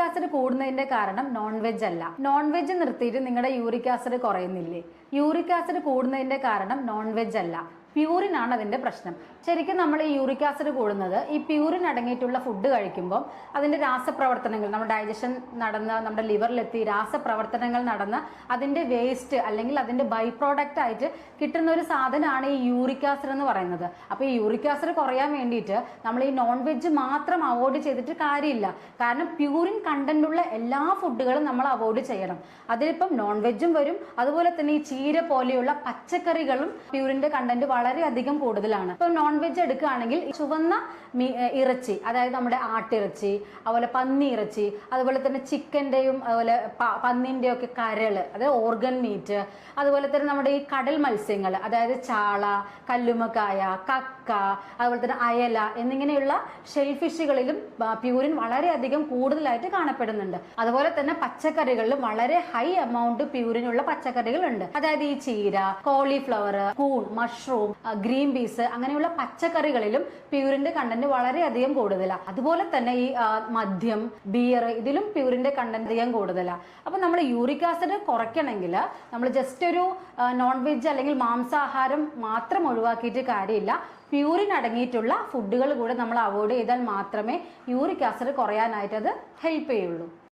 Uric acid കൂടുന്നതിന്റെ കാരണം non veg അല്ല. നോൺ വെജ് നിർത്തിയിട്ട് നിങ്ങളുടെ യൂറിക് ആസിഡ് കുറയുന്നില്ലേ? യൂറിക് ആസിഡ് കൂടുന്നതിന്റെ കാരണം നോൺ വെജ് അല്ല. പ്യൂറിൻ ആണ് അതിന്റെ പ്രശ്നം. ശരിക്കും നമ്മൾ ഈ യൂറിക് ആസിഡ് കൂടുന്നത് ഈ പ്യൂറിൻ അടങ്ങിയിട്ടുള്ള ഫുഡ് കഴിക്കുമ്പോൾ അതിന്റെ രാസപ്രവർത്തനങ്ങൾ നമ്മുടെ ഡൈജഷൻ നടന്ന് നമ്മുടെ ലിവറിലെത്തി രാസപ്രവർത്തനങ്ങൾ നടന്ന് അതിന്റെ വേസ്റ്റ് അല്ലെങ്കിൽ അതിന്റെ ബൈ പ്രോഡക്റ്റ് ആയിട്ട് കിട്ടുന്ന ഒരു സാധനമാണ് ഈ യൂറിക് ആസിഡ് എന്ന് പറയുന്നത്. അപ്പോൾ ഈ യൂറിക് ആസിഡ് കുറയാൻ വേണ്ടിയിട്ട് നമ്മൾ ഈ നോൺ വെജ് മാത്രം അവോയ്ഡ് ചെയ്തിട്ട് കാര്യമില്ല. കാരണം പ്യൂറിൻ കണ്ടന്റ് ഉള്ള എല്ലാ ഫുഡുകളും നമ്മൾ അവോയ്ഡ് ചെയ്യണം. അതിലിപ്പം നോൺ വെജും വരും. അതുപോലെ തന്നെ ഈ ചീര പോലെയുള്ള പച്ചക്കറികളും പ്യൂറിന്റെ കണ്ടന്റ് വളരെയധികം കൂടുതലാണ്. ഇപ്പം നോൺ വെജ് എടുക്കുകയാണെങ്കിൽ ചുവന്ന ഇറച്ചി അതായത് നമ്മുടെ ആട്ടിറച്ചി അതുപോലെ പന്നി ഇറച്ചി അതുപോലെ തന്നെ ചിക്കന്റെയും അതുപോലെ പന്നിന്റെയും ഒക്കെ കരൾ അതായത് ഓർഗൻ മീറ്റ് അതുപോലെ തന്നെ നമ്മുടെ ഈ കടൽ മത്സ്യങ്ങൾ അതായത് ചാള കല്ലുമക്കായ കക്ക അതുപോലെ തന്നെ അയല എന്നിങ്ങനെയുള്ള ഷെൽഫിഷുകളിലും പ്യൂരിൻ വളരെയധികം കൂടുതലായിട്ട് കാണപ്പെടുന്നുണ്ട്. അതുപോലെ തന്നെ പച്ചക്കറികളിലും വളരെ ഹൈ എമൗണ്ട് പ്യൂരിനുള്ള പച്ചക്കറികളുണ്ട്. അതായത് ഈ ചീര കോളിഫ്ലവർ കൂൺ മഷ്റൂം ഗ്രീൻ പീസ് അങ്ങനെയുള്ള പച്ചക്കറികളിലും പ്യൂരിന്റെ കണ്ടന്റ് വളരെയധികം കൂടുതലാണ് അതുപോലെ തന്നെ ഈ മദ്യം ബിയർ ഇതിലും പ്യൂരിന്റെ കണ്ടന്റ് അധികം കൂടുതലാണ് അപ്പൊ നമ്മൾ യൂറിക് ആസിഡ് കുറയ്ക്കണമെങ്കിൽ നമ്മൾ ജസ്റ്റ് ഒരു നോൺ വെജ് അല്ലെങ്കിൽ മാംസാഹാരം മാത്രം ഒഴിവാക്കിയിട്ട് കാര്യമില്ല. പ്യൂരിൻ അടങ്ങിയിട്ടുള്ള ഫുഡുകൾ കൂടെ നമ്മൾ അവോയ്ഡ് ചെയ്താൽ മാത്രമേ യൂറിക് ആസിഡ് കുറയാനായിട്ട് അത് ഹെൽപ്പ് ചെയ്യുള്ളൂ.